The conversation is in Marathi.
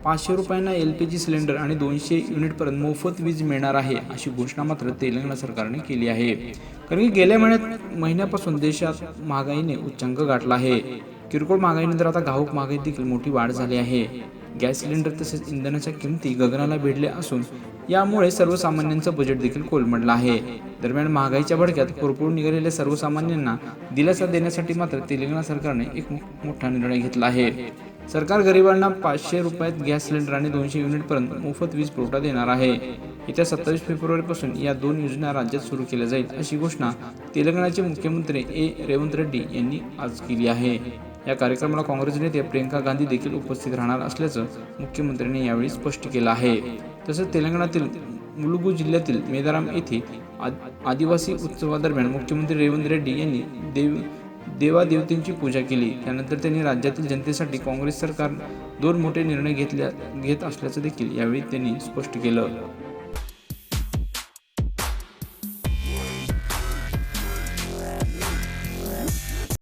पाचशे रुपयांना एल पी जी सिलेंडर आणि दोनशे युनिटपर्यंत मोफत वीज मिळणार आहे अशी घोषणा मात्र तेलंगणा सरकारने केली आहे. कारण की गेल्या महिन्यात महिन्यापासून देशात महागाईने उच्चांक गाठला आहे. किरकोळ महागाईनंतर आता घाऊक महागाईत देखील मोठी वाढ झाली आहे. गॅस सिलेंडर तसेच इंधनाच्या किमती गगनाला भिडल्या असून यामुळे सर्वसामान्यांचं बजेट देखील कोलमडलं आहे. दरम्यान महागाईच्या भडक्यात पुरपुरून निघालेल्या सर्वसामान्यांना दिलासा देण्यासाठी मात्र तेलंगणा सरकारने एक मोठा निर्णय घेतला आहे. सरकार गरिबांना पाचशे रुपयात गॅस सिलेंडर आणि दोनशे युनिटपर्यंत मोफत वीज पुरवठा देणार आहे. येत्या सत्तावीस फेब्रुवारीपासून या दोन योजना राज्यात सुरू केल्या जाईल अशी घोषणा तेलंगणाचे मुख्यमंत्री ए. रेवंत रेड्डी यांनी आज केली आहे. या कार्यक्रमाला काँग्रेस नेते प्रियंका गांधी देखील उपस्थित राहणार असल्याचं मुख्यमंत्र्यांनी यावेळी स्पष्ट केलं आहे. तसंच तेलंगणातील मुलुगू जिल्ह्यातील मेदाराम येथे आद- आदिवासी उत्सवादरम्यान मुख्यमंत्री रेवंत रेड्डी यांनी देव देवादेवतेंची पूजा केली. त्यानंतर त्यांनी राज्यातील जनतेसाठी काँग्रेस सरकार दोन मोठे निर्णय घेतल्या घेत असल्याचं देखील यावेळी त्यांनी स्पष्ट केलं.